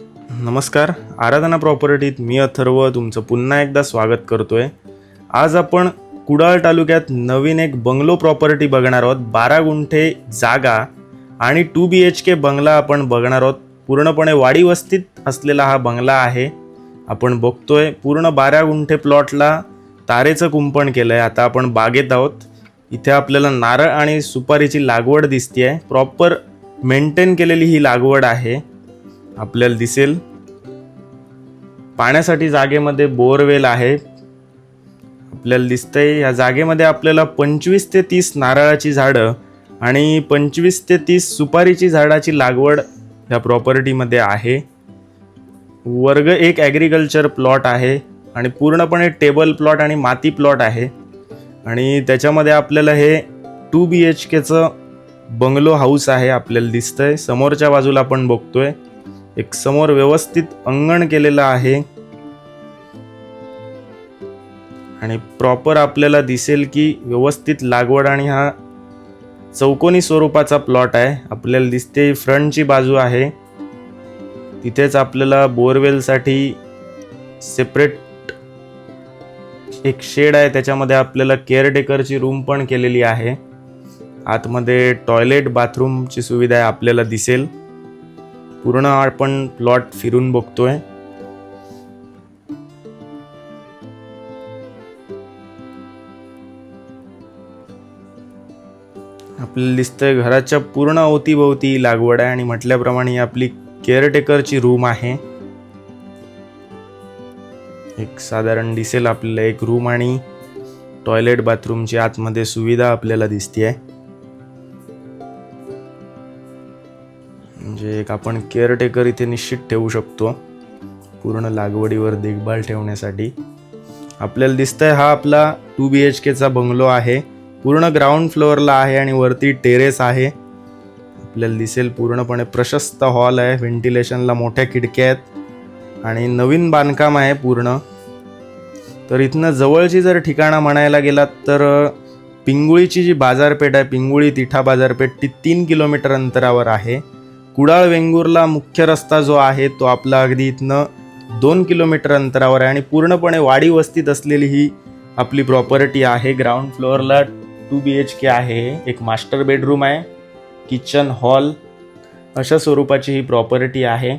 नमस्कार. आराधना प्रॉपर्टीत मी अथर्व तुमचं पुन्हा एकदा स्वागत करतोय. आज आपण कुडाळ तालुक्यात नवीन एक बंगलो प्रॉपर्टी बघणार आहोत. बारा गुंठे जागा आणि टू बी एच के बंगला आपण बघणार आहोत. पूर्णपणे वाडी वस्तीत असलेला हा बंगला आहे. आपण बघतोय पूर्ण बारा गुंठे प्लॉटला तारेचं कुंपण केलं आहे आता आपण बागेत आहोत. इथे आपल्याला नारळ आणि सुपारीची लागवड दिसते आहे प्रॉपर मेंटेन केलेली ही लागवड आहे. आपल्याला दिसेल. पाण्यासाठी जागेमध्ये बोरवेल आहे. आपल्याला दिसतंय या जागेमध्ये आपल्याला पंचवीस ते तीस नारळाची झाडं आणि पंचवीस ते तीस सुपारीची झाडाची लागवड या प्रॉपर्टीमध्ये आहे. वर्ग एक ॲग्रिकल्चर प्लॉट आहे आणि पूर्णपणे टेबल प्लॉट आणि माती प्लॉट आहे. आणि त्याच्यामध्ये आपल्याला हे टू बी एच केचं बंगलो हाऊस आहे आपल्याला दिसतंय. समोरच्या बाजूला आपण बघतोय. एक समोर व्यवस्थित अंगण केलेलं आहे. आणि प्रॉपर आपल्याला दिसेल की व्यवस्थित लागवड आणि हा चौकोनी स्वरूपाचा प्लॉट आहे. आपल्याला दिसते फ्रंटची बाजू आहे. तिथेच आपल्याला बोरवेलसाठी सेपरेट एक शेड आहे. त्याच्यामध्ये आपल्याला केअरटेकरची रूम पण केलेली आहे. आतमध्ये टॉयलेट बाथरूमची सुविधा आहे आपल्याला दिसेल. पूर्ण आपण प्लॉट फिरून बघतोय. आपल्याला दिसतंय घराच्या पूर्ण अवतीभोवती लागवड आहे आणि म्हटल्याप्रमाणे आपली केअरटेकरची रूम आहे. एक साधारण दिसेल आपल्याला एक रूम आणि टॉयलेट बाथरूमची आतमध्ये सुविधा आपल्याला दिसते आहे एक आपण केअरटेकर इथे निश्चित ठेवू शकतो. पूर्ण लागवडीवर देखभाल ठेवण्यासाठी. आपल्याला दिसतंय हा आपला टू बी एच केचा बंगलो आहे. पूर्ण ग्राउंड फ्लोअरला आहे आणि वरती टेरेस आहे. आपल्याला दिसेल पूर्णपणे प्रशस्त हॉल आहे. व्हेंटिलेशनला मोठ्या खिडक्या आहेत. आणि नवीन बांधकाम आहे पूर्ण. तर इथनं जवळची जर ठिकाणं म्हणायला गेलात तर पिंगुळीची जी बाजारपेठ आहे पिंगुळी तिठा बाजारपेठ ती तीन किलोमीटर अंतरावर आहे. कुडाळ वेंगुर्ला मुख्य रस्ता जो आहे तो आपला अगदी इथनं दोन किलोमीटर अंतरावर आहे आणि पूर्णपणे वाडी वस्तीत असलेली ही आपली प्रॉपर्टी आहे. ग्राउंड फ्लोअरला टू बी एच के आहे. एक मास्टर बेडरूम आहे. किचन हॉल अशा स्वरूपाची ही प्रॉपर्टी आहे.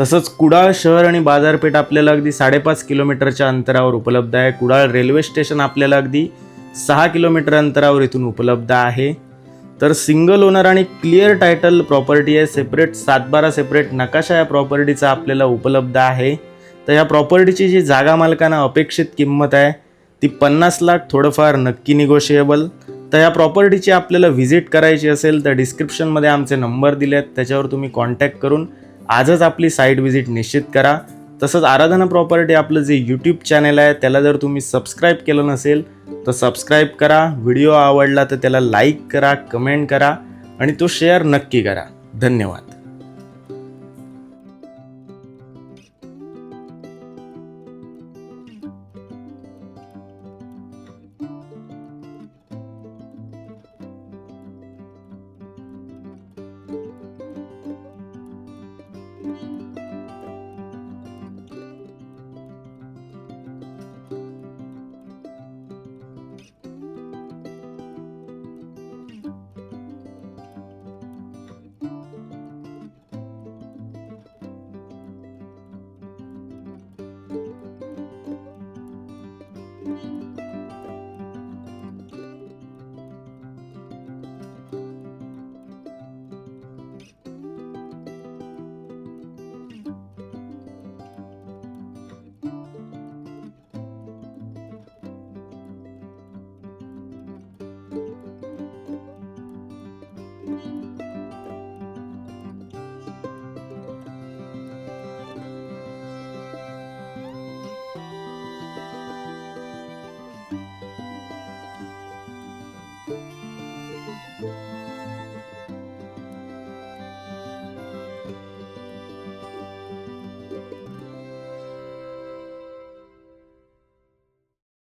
तसंच कुडाळ शहर आणि बाजारपेठ आपल्याला अगदी साडेपाच किलोमीटरच्या अंतरावर उपलब्ध आहे. कुडाळ रेल्वे स्टेशन आपल्याला अगदी सहा किलोमीटर अंतरावर इथून उपलब्ध आहे. तर सिंगल ओनर आणि क्लिअर टायटल प्रॉपर्टी आहे सेपरेट सातबारा सेपरेट नकाशा या प्रॉपर्टीचा आपल्याला उपलब्ध आहे. तर या प्रॉपर्टीची जी जागा मालकांना अपेक्षित किंमत आहे ती पन्नास लाख थोडंफार नक्की निगोशिएबल तर या प्रॉपर्टीची आपल्याला व्हिजिट करायची असेल तर डिस्क्रिप्शनमध्ये आमचे नंबर दिले आहेत त्याच्यावर तुम्ही कॉन्टॅक्ट करून आजच आपली साईट व्हिजिट निश्चित करा. तसंच आराधना प्रॉपर्टी आपलं जे यूट्यूब चॅनल आहे त्याला जर तुम्ही सबस्क्राईब केलं नसेल तर सबस्क्राईब करा. व्हिडिओ आवडला तर त्याला लाईक करा कमेंट करा आणि तो शेअर नक्की करा. धन्यवाद.